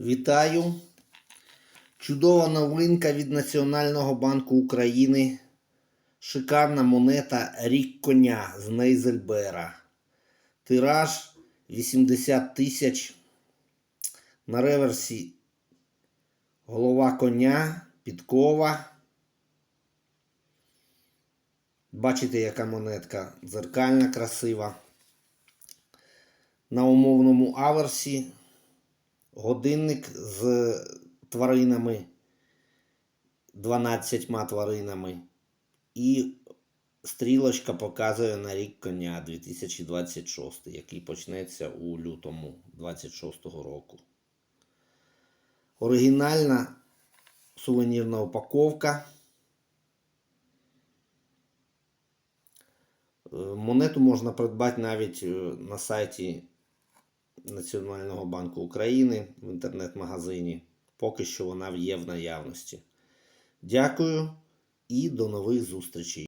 Вітаю! Чудова новинка від Національного банку України. Шикарна монета Рік коня з Нейзельбера. Тираж 80 тисяч. На реверсі голова коня, підкова. Бачите, яка монетка дзеркальна, красива. На умовному аверсі годинник з тваринами, 12 тваринами. І стрілочка показує на рік коня 2026, який почнеться у лютому 26 року. Оригінальна сувенірна упаковка. Е, Монету можна придбати навіть е, на сайті Національного банку України в інтернет-магазині. Поки що вона є в наявності. Дякую і до нових зустрічей.